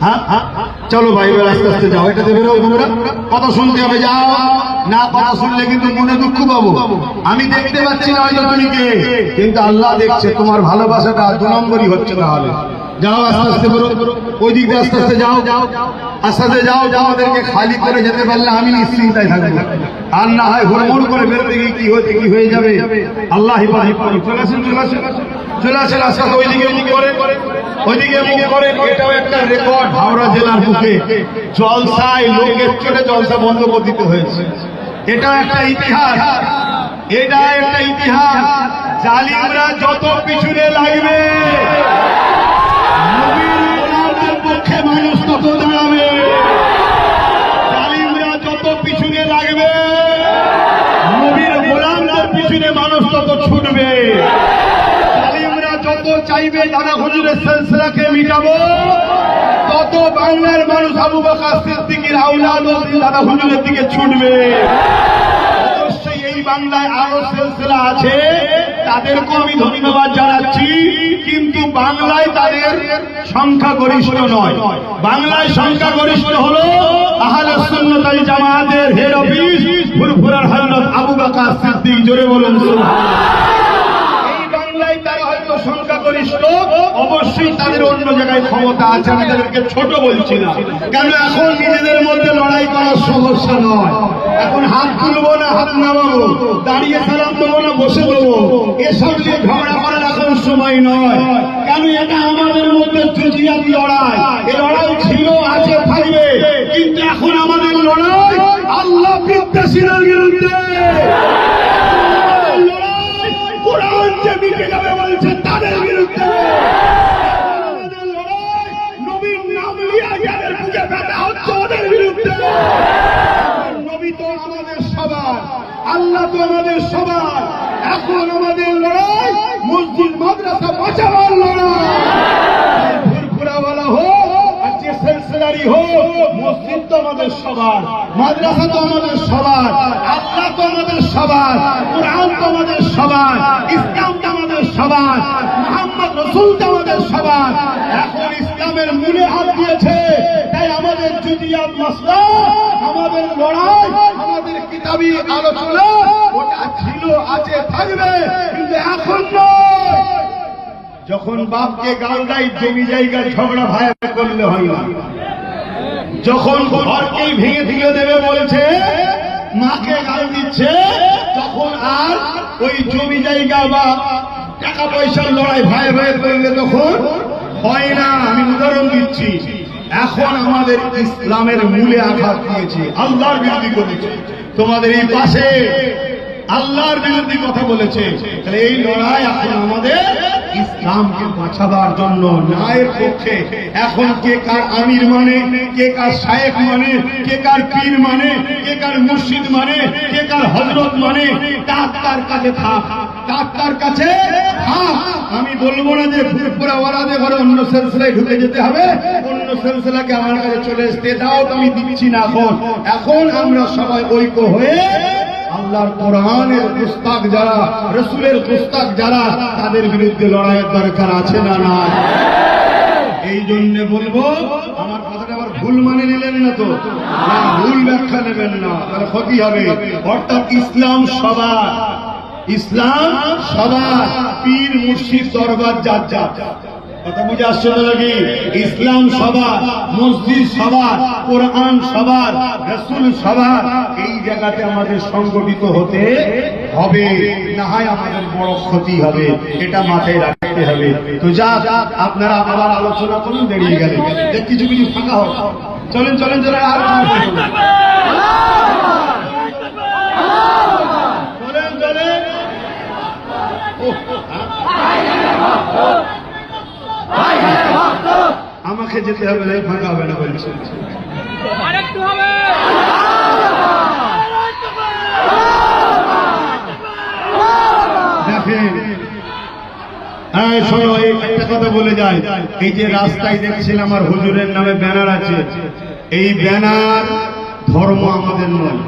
হ্যাঁ? চলো ভাই আস্তে আস্তে যাও। এটা দেবে কথা শুনতে হবে, যাও। না, কথা শুনলে কিন্তু মনে দুঃখ পাবো। আমি দেখতে পাচ্ছি না কে। কিন্তু আল্লাহ দেখছে, তোমার ভালোবাসাটা দু নম্বরই হচ্ছে তাহলে। যাও আস্তে আস্তে বেরো ওই দিক আস্তে আস্তে যাও। যাও আস্তে আস্তে যাও যাও, ওদেরকে খালি করে যেতে পারলে আমি নিশ্চিন্তায় থাকব। আর না হয় হুড়মুড় করে বেরোতে গিয়ে কি হতে কি হয়ে যাবে? আল্লাহ চলে আসেন চলে আসেন। চলে আসেন, আস্তে আস্তে ওইদিকে করে। ওইদিকে মুখ করে, এটাও একটা রেকর্ড হাওড়া জেলার বুকে। জলসায় লোকের চলে জলসা বন্ধ করে হয়েছে। এটা একটা ইতিহাস। এটা একটা ইতিহাস। জালিমরা যত পিছনে লাগবে পক্ষে মানুষ তত দাঁড়াবে। জালিমরা যত পিছনে লাগবে, নবীর গোলামদের পিছনে মানুষ তত ছুটবে। জালিমরা যত চাইবে দাদা হুজুরের সিলসিলাকে মিটাবো, তত বাংলার মানুষ আবু বকর সিদ্দিকের আওলাদ ও দাদা দিকে ছুটবে। অবশ্যই এই বাংলায় আরও সিলসিলা আছে। তাদেরকেও আমি ধন্যবাদ জানাচ্ছি, কিন্তু বাংলায় তাদের সংখ্যা গরিষ্ঠ নয়। বাংলায় সংখ্যা গরিষ্ঠ হলো আহলে জামাতের হেড অফিস ফুরফুরার হযরত আবু বাকা সিদ্দিক। জোরে বলুন এই বাংলায় তারা হয়তো সংখ্যাগরিষ্ঠ অবশ্যই তাদের অন্য জায়গায় ক্ষমতা আছে, আমি তাদেরকে ছোট বলছি না কেন এখন নিজেদের মধ্যে লড়াই করার সমস্যা নয়? এখন হাত তুলবো না, হাত নামাবো, দাঁড়িয়ে সালাম দেবো না, বসে দেবো এসব নিয়ে ঝগড়া করার এখন সময় নয়। কেন এটা আমাদের মধ্যে জুজিয়াত লড়াই? এই লড়াই ছিল, আছে, থাকবে, কিন্তু এখন আমাদের লড়াই আল্লাহ বিদ্বেষীদের বিরুদ্ধে। লড়াই কোরআন যে যাবে বলছে তাদের বিরুদ্ধে আমাদের লড়াই নবীর নাম লিয়া যাদের বুকে ব্যথা হচ্ছে ওদের বিরুদ্ধে নবী তো আমাদের সবার আল্লাহ তো আমাদের সবার। এখন আমাদের লড়াই, মসজিদ, মাদ্রাসা বাঁচাবার লড়াই। ফুরফুরাওয়ালা হোক আর যে হোক, মসজিদ তো আমাদের সবার, মাদ্রাসা তো আমাদের সবার আল্লাহ তো আমাদের সবার, কোরআন তো আমাদের সবার, ইসলাম তো আমাদের সবার, মোহাম্মদ রসুল তো আমাদের সবার। এখন ইসলামের মূলে হাত দিয়েছে, তাই আমাদের জুদিয়াত মাসলা আমাদের লড়াই কিতাবি আলোচনা ওটা ছিল, আছে, থাকবে, কিন্তু এখন যখন বাপকে গাল দেয় জমি জায়গায় ঝগড়া ভাই করলে হয় না। যখন ঘরকেই ভেঙে দিলে দেবে বলছে, মাকে গাল দিচ্ছে, তখন আর ওই জমি জায়গা বা টাকা পয়সার লড়াই ভাই ভাই করলে তখন হয় না, আমি উদাহরণ দিচ্ছি। এখন আমাদের ইসলামের মূলে আঘাত দিয়েছে, আল্লাহর বিরোধী করেছে তোমাদের এই পাশে আল্লাহর বিরোধী কথা বলেছে। তাহলে এই লড়াই এখন আমাদের ইসলামকে বাঁচাবার জন্য ন্যায়ের পক্ষে। এখন কে কার আমির মানে কে কার শায়েক মানে কে কার পীর মানে কে কার মুর্শিদ মানে কে কার হজরত মানে তার তার কাছে থাক তার তার কাছে আমি বলব না যে ফুরফুরা ওয়ালাদে ঘরে অন্য সেলসিলায় ঢুকে যেতে হবে। সেলসিলাকে আমার কাছে চলে আসতে দাও তো আমি দিচ্ছি না এখন। এখন আমরা সবাই ঐক্য হয়ে আল্লাহর কোরআনের পুস্তক যারা, রসুলের পুস্তক যারা, তাদের বিরুদ্ধে লড়াইয়ের দরকার আছে না না এই জন্য বলব, আমার কথাটা আবার ভুল মানে নিলেন না তো? ভুল ব্যাখ্যা নেবেন না, তাহলে ক্ষতি হবে। অর্থাৎ ইসলাম সবার। ইসলাম সবার। পীর মুর্শিদ দরবার যার যার। নাকি? ইসলাম সবার, মসজিদ সবার, কোরআন সবার, রসুল সবার, এই জায়গাতে আমাদের সংগঠিত হতে হবে। না হয় আমাদের বড় ক্ষতি হবে, এটা মাথায় রাখতে হবে। তো যা আপনারা আবার আলোচনা করুন গেলে। কিছু কিছু চলেন চলেন আর আমাকে যেতে হবে না ফাঁকা হবে না বলছে। আরেকটু হবে। দেখেন হ্যাঁ শোনো এই একটা কথা বলে যায় এই যে রাস্তায় দেখছেন আমার হুজুরের নামে ব্যানার আছে। এই ব্যানার ধর্ম আমাদের নয়।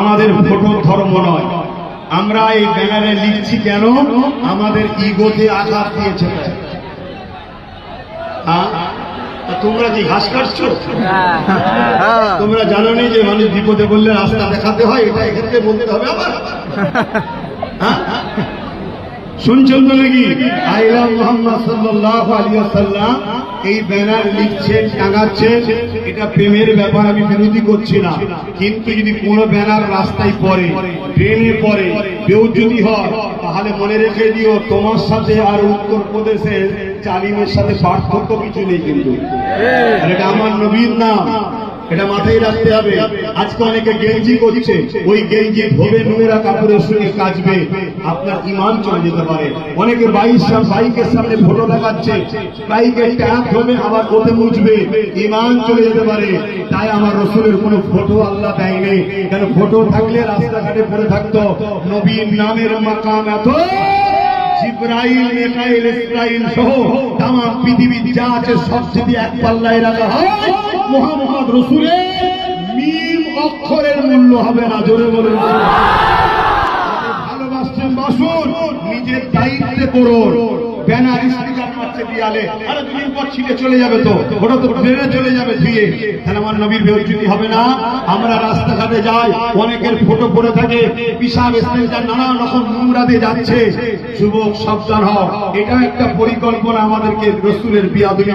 আমাদের ফটো ধর্ম নয়। আমরা এই ব্যানারে লিখছি কেন? আমাদের ইগোতে আঘাত দিয়েছে। হ্যাঁ তোমরা কি ঘাস কাটছো? তোমরা জানো নি যে মানুষ বিপদে বললে রাস্তা দেখাতে হয়? এটা এক্ষেত্রে বলতে হবে আবার। হ্যাঁ? শুনছেন তো নাকি? আইলা মোহাম্মদ সাল্লাল্লাহু আলাইহি ওয়াসাল্লাম। এই ব্যানার লিখছেন টাঙাচ্ছেন। এটা প্রেমের ব্যাপার আমি বিরোধী করছি না। কিন্তু যদি কোনো ব্যানার রাস্তায় পড়ে ট্রেনে পড়ে কেউ যদি হয় তাহলে মনে রেখে দিও, তোমার সাথে আর উত্তর প্রদেশের চালিমের সাথে পার্থক্য কিছু নেই কিন্তু। এটা আমার নবীর নাম। এটা মাথায় রাখতে হবে। আজকে অনেকে গেঞ্জি করছে। ওই গেঞ্জি ধোবে নোংরা কাপড়ের সঙ্গে কাচবে। আপনার ইমান চলে যেতে পারে। অনেকে বাইশ সাল বাইকের সামনে ফটো লাগাচ্ছে বাইকের ট্যাপ ধোবে, আবার ওতে মুছবে। ইমান চলে যেতে পারে। তাই আমার রসুলের কোনো ফটো আল্লাহ দেয়নি। কেন ফটো থাকলে রাস্তাঘাটে পড়ে থাকতো। নবীর নামের মাকাম এত। ইসরাইল সহ তাম পৃথিবীর যা আছে সব যদি এক পাল্লায় রাখা হয় মোহাম্মদ রসুলের মিম অক্ষরের মূল্য হবে না, জোরে বলে ভালোবাসছেন, বাসুন। নিজের দায়িত্বে করুন ব্যানার স্টিকার আমাদেরকে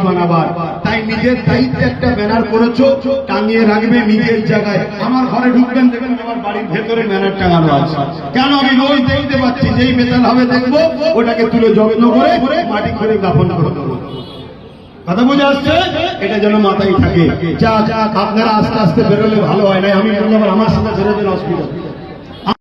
বানাবার। তাই নিজের একটা ব্যানার করেছ, টাঙিয়ে রাখবে নিজের জায়গায়। আমার ঘরে ঢুকবেন, দেখবেন আমার বাড়ির ভেতরে ব্যানার টাঙানো আছে। কেন আমি রোজ দেখতে পাচ্ছি, যেই হবে দেখব, ওটাকে তুলে যত্ন করে মাটি করে দাফন কথা বুঝে আসছে? এটা যেন মাথায় থাকে। যা যা আপনারা আস্তে আস্তে বেরোলে ভালো হয় না আমি বললাম আমার সাথে বেরোবেন অসুবিধা।